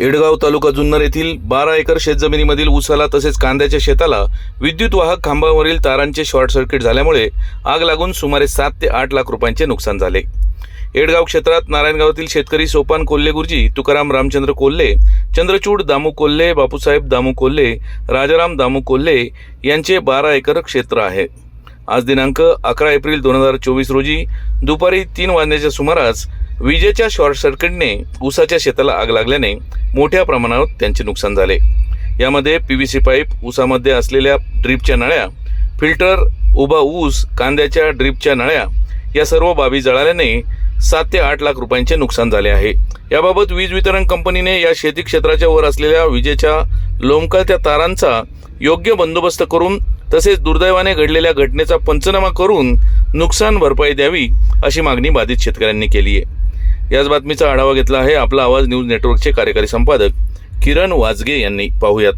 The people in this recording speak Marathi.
एडगाव तालुका जुन्नर येथील बारा एकर शेतजमिनीमधील उसाला तसेच कांद्याच्या शेताला विद्युत वाहक खांबावरील तारांचे शॉर्ट सर्किट झाल्यामुळे आग लागून सुमारे सात ते आठ लाख रुपयांचे नुकसान झाले. एडगाव क्षेत्रात नारायणगावातील शेतकरी सोपान कोल्हे गुरुजी तुकाराम रामचंद्र कोल्हे चंद्रचूड दामू कोल्हे बापूसाहेब दामू कोल्हे राजाराम दामू कोल्हे यांचे बारा एकर क्षेत्र आहे. आज दिनांक अकरा एप्रिल दोन हजार चोवीस रोजी दुपारी तीन वाजण्याच्या सुमारास विजेच्या शॉर्ट सर्किटने ऊसाच्या शेताला आग लागल्याने मोठ्या प्रमाणावर त्यांचे नुकसान झाले. यामध्ये पी व्ही सी पाईप ऊसामध्ये असलेल्या ड्रीपच्या नळ्या फिल्टर उभा ऊस कांद्याच्या ड्रीपच्या नळ्या या सर्व बाबी जळाल्याने सात ते आठ लाख रुपयांचे नुकसान झाले आहे. याबाबत वीज वितरण कंपनीने या शेती क्षेत्राच्या वर असलेल्या विजेच्या लोंबकळत्या तारांचा योग्य बंदोबस्त करून तसेच दुर्दैवाने घडलेल्या घटनेचा पंचनामा करून नुकसान भरपाई द्यावी अशी मागणी बाधित शेतकऱ्यांनी केली आहे. याच बातमीचा आढावा घेतला आहे आपला आवाज न्यूज नेटवर्कचे कार्यकारी संपादक किरण वाजगे यांनी. पाहूयात.